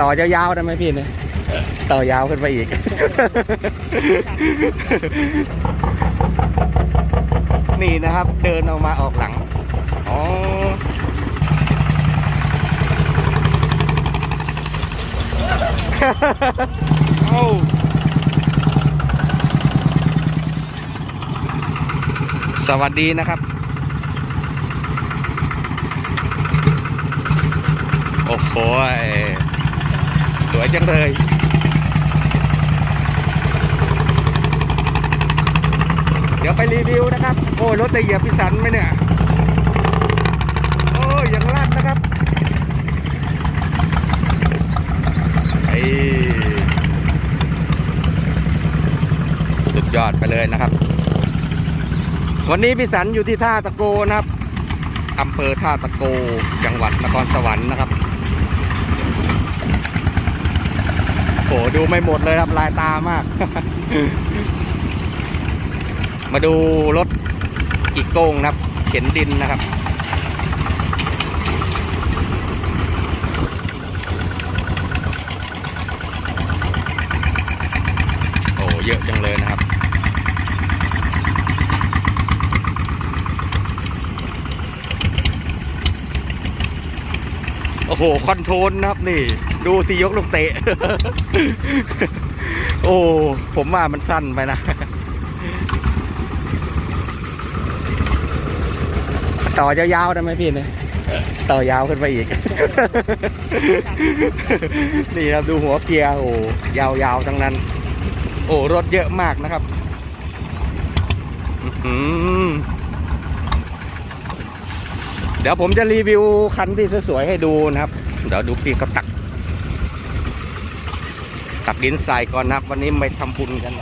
ต่อยาวๆได้ไหมพี่เนี่ยต่อยาวขึ้นไปอีก นี่นะครับ เดินออกมาออกหลัง อ๋อ เอ้าสวัสดีนะครับ โอ้โหยส วยจังเลยเดี๋ยวไปรีวิวนะครับ โอ้รถจะเหยียบพิสันไหมเนี่ยโอ้ยยังลั่นนะครับไอสุดยอดไปเลยนะครับ วันนี้พิสันอยู่ที่ท่าตะโกนะครับอำเภอท่าตะโกจังหวัดนครสวรรค์นะครับ โหดูไม่หมดเลยครับลายตามาก มาดูรถอีกโก้งนะครับ เข็นดินนะครับโอ้เยอะจังเลยนะครับ โอ้โห คอนโทรลนะครับนี่ ดูตียกลูกเตะ โอ้ ผมว่ามันสั้นไปนะต่อยาวๆได้ไหมพี่เนี่ยต่อยาวขึ้นไปอีก นี่ครับดูหัวเกียร์โอ้ยาวๆทั้งนั้น โอ้รถเยอะมากนะครับ อื้อหือเดี๋ยวผมจะรีวิวคันที่สวยๆให้ดูนะครับ เดี๋ยวดูพี่เขาตัก ตักดินทรายก่อนนะครับ วันนี้ไปทำบุญกัน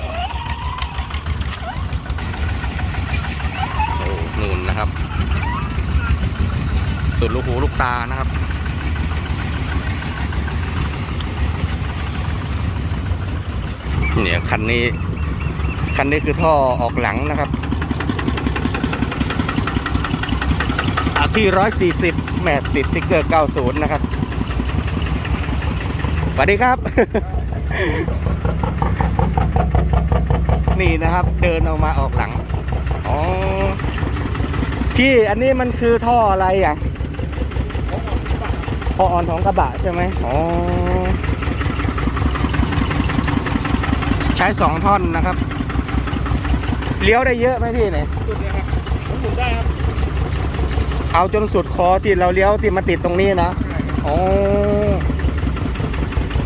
โอ้นู่นนะครับ สุดลูกหูลูกตานะครับเนี่ยคันนี้ คันนี้คือท่อออกหลังนะครับอะ ที่ร้อยสี่สิบแมตติดติ๊กเกอร์ 90 นะครับสวัสดีครับ นี่นะครับเดินออกมาออกหลัง อ๋อ พี่อันนี้มันคือท่ออะไรอะท่อออนของกระบะใช่ไหมอ๋อ ใช้สองท่อนนะครับ เลี้ยวได้เยอะไหมพี่เนี่ยสุดเลยครับผมหมุนได้ครับ เอาจนสุดคอที่เราเลี้ยวที่มาติดตรงนี้นะโอ๋อ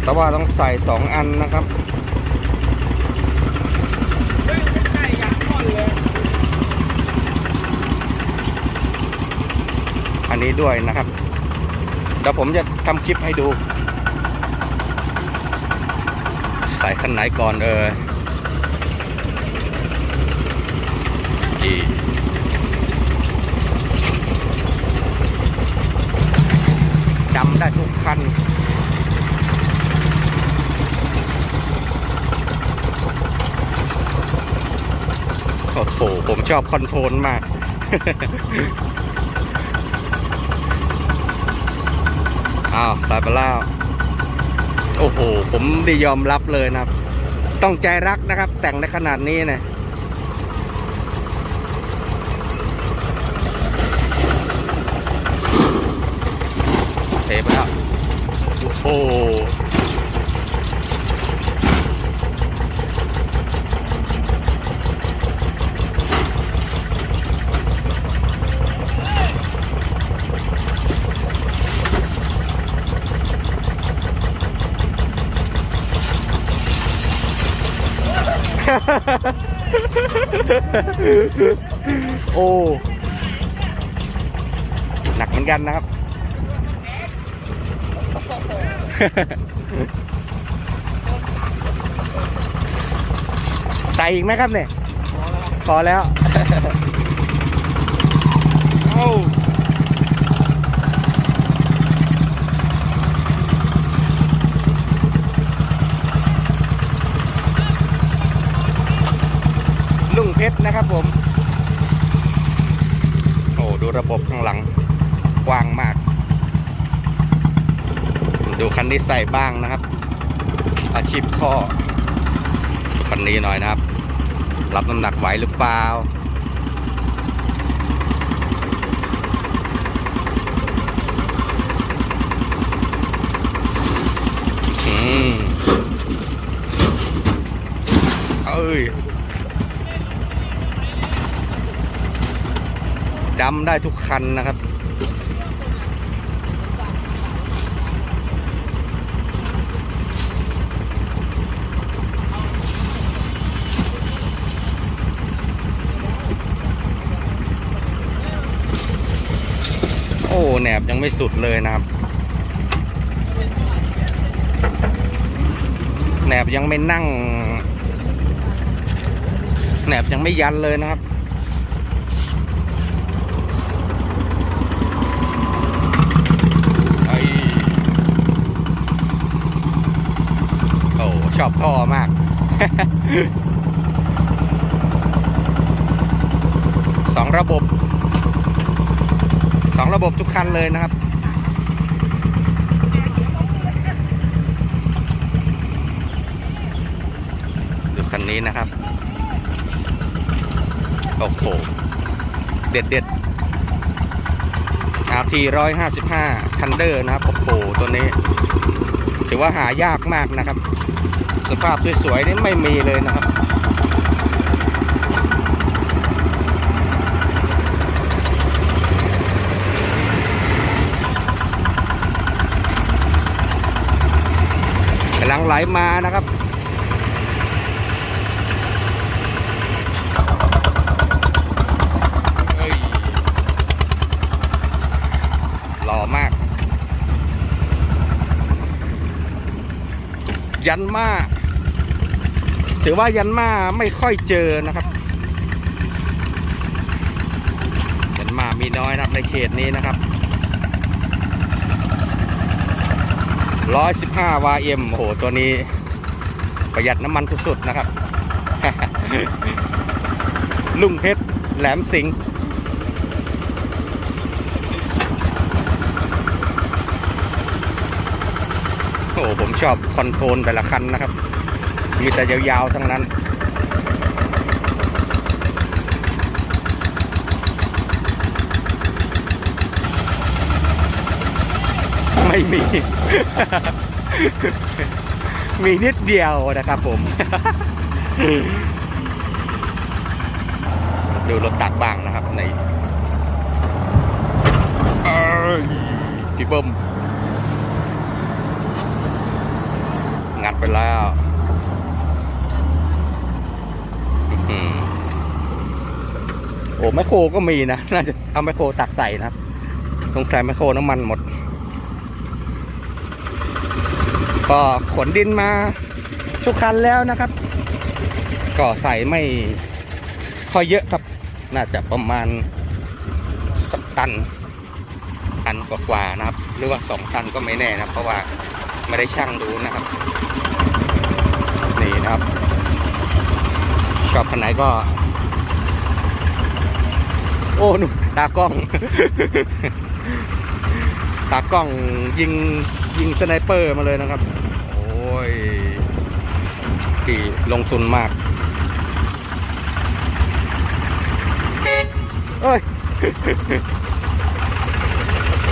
แต่ว่าต้องใส่สองอันนะครับอันนี้ด้วยนะครับเดี๋ยวผมจะทำคลิปให้ดู ใส่คันไหนก่อนเออดี จำได้ทุกคันโอ้โหผมชอบคอนโทรลมาก อ้าวสายไปแล้วโอ้โห ผมได้ยอมรับเลยนะครับ ต้องใจรักนะครับ แต่งในขนาดนี้นะเทไปแล้ว โอ้โห โอ้ หนักเหมือนกันนะครับ ใส่อีกไหมครับเนี่ยพอแล้ว โอ้ลุง เพชรนะครับผม โอ้ดูระบบข้างหลังกว้างมาก ดูคันนี้ใส่บ้างนะครับ อาชีพข้อคันนี้หน่อยนะครับ รับน้ำหนักไหวหรือเปล่าอืมเอ้ย ดำได้ทุกคันนะครับ โอ้แหนบยังไม่สุดเลยนะครับ แหนบยังไม่นั่ง แหนบยังไม่ยันเลยนะครับ ไอ้โอ้ ชอบท่อมาก สองระบบ สองระบบทุกคันเลยนะครับ ดูคันนี้นะครับ โอ้โห เด็ดเด็ด RT 155 Thunder นะครับโอ้โหตัวนี้ ถือว่าหายากมากนะครับ สภาพสวยๆนี่ไม่มีเลยนะครับกำลังไหลมานะครับ เฮ้ยหล่อมาก ยันมาถือว่ายันมาไม่ค่อยเจอนะครับ ยันมามีน้อยนะครับในเขตนี้นะครับ115 YM โอ้โห ตัวนี้ประหยัดน้ำมันสุดๆนะครับ ลุงเพชรแหลมสิงห์ อ้ผมชอบคอนโทรลแต่ละคันนะครับ มีแต่ยาวๆทั้งนั้น ไม่มี มีนิดเดียวนะครับผม ดูรถตักบ้างนะครับในพี่เบิ้มงัด ไปแล้วอ๋อหือโอ้แมคโครก็มีนะ น่าจะเอาแมคโครตักใส่นะครับ สงสัยแมคโครน้ำมันหมด ก็ขนดินมาทุกคันแล้วนะครับ ก็ใส่ไม่ค่อยเยอะครับ น่าจะประมาณสักตัน ตันกว่าๆนะครับ หรือว่าสองตันก็ไม่แน่นะเพราะว่า ไม่ได้ช่างดูนะครับ นี่นะครับ ชอบคันไหนก็ โอ้หนุ่มตากล้อง ตากล้องยิงยิงสไนเปอร์มาเลยนะครับ โอ้ยที่ลงทุนมาก เอ้ย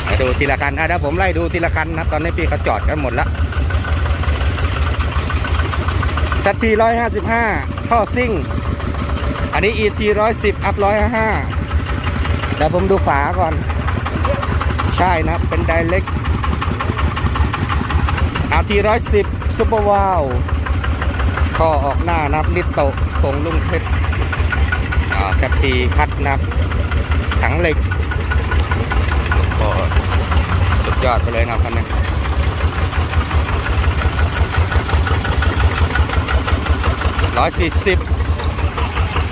มาดูทีละคันนะเดี๋ยวผมไล่ดูทีละคันนะตอนนี้พี่เขาจอดกันหมดแล้วสัตทีร้อยห้าสิบห้าท่อซิ่ง อันนี้ ET ร้อยสิบอัพร้อยห้าเดี๋ยวผมดูฝาก่อน ใช่นะ เป็นไดเล็ก RT ร้อยสิบซุปเปอร์วาลท่อออกหน้านับลิตโตคงลุ่งเพชรอ่าสัตทีคัดนับถังเหล็กสุด ยอดไปเลยนะครับคันนี้ร้อยสี่สิบ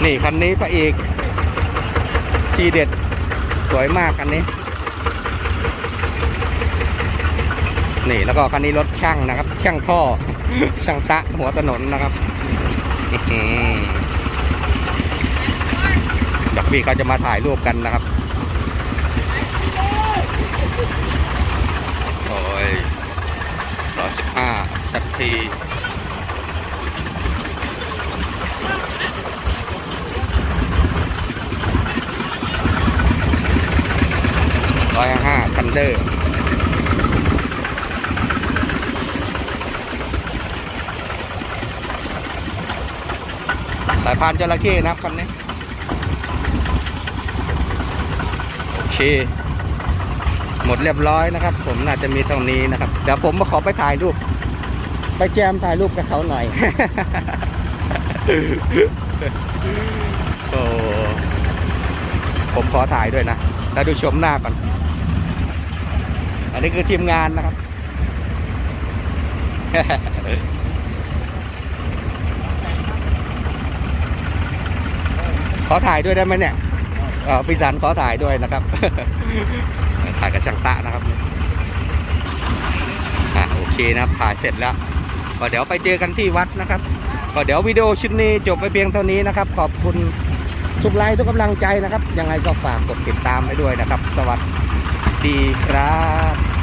นี่คันนี้พระเอกทีเด็ดสวยมากคันนี้ นี่แล้วก็คันนี้รถช่างนะครับ ช่างท่อ ช่างตะหัวถนนนะครับดี๋ยวพี่เขาจะมาถ่ายรูปกันนะครับ โอ้ย ห้าสักทีร้อยห้าทันเดอร์สายพานจระเข้นะครับคันนี้โอเค หมดเรียบร้อยนะครับ ผมน่าจะมีเท่านี้นะครับ เดี๋ยวผมมาขอไปถ่ายรูป ไปแจมถ่ายรูปกับเขาหน่อย โอ้ผมขอถ่ายด้วยนะ แล้วดูชมหน้าก่อน อันนี้คือทีมงานนะครับ ขอถ่ายด้วยได้ไหมเนี่ยพี่สันขอถ่ายด้วยนะครับ ถ่ายกับช่างตะนะครับอะโอเคนะครับถ่ายเสร็จแล้วก็เดี๋ยวไปเจอกันที่วัดนะครับก็เดี๋ยววิดีโอชุดนี้จบไปเพียงเท่านี้นะครับ ขอบคุณทุกไลค์ทุกกำลังใจนะครับ ยังไงก็ฝากกดติดตามไว้ด้วยนะครับ สวัสดีครับ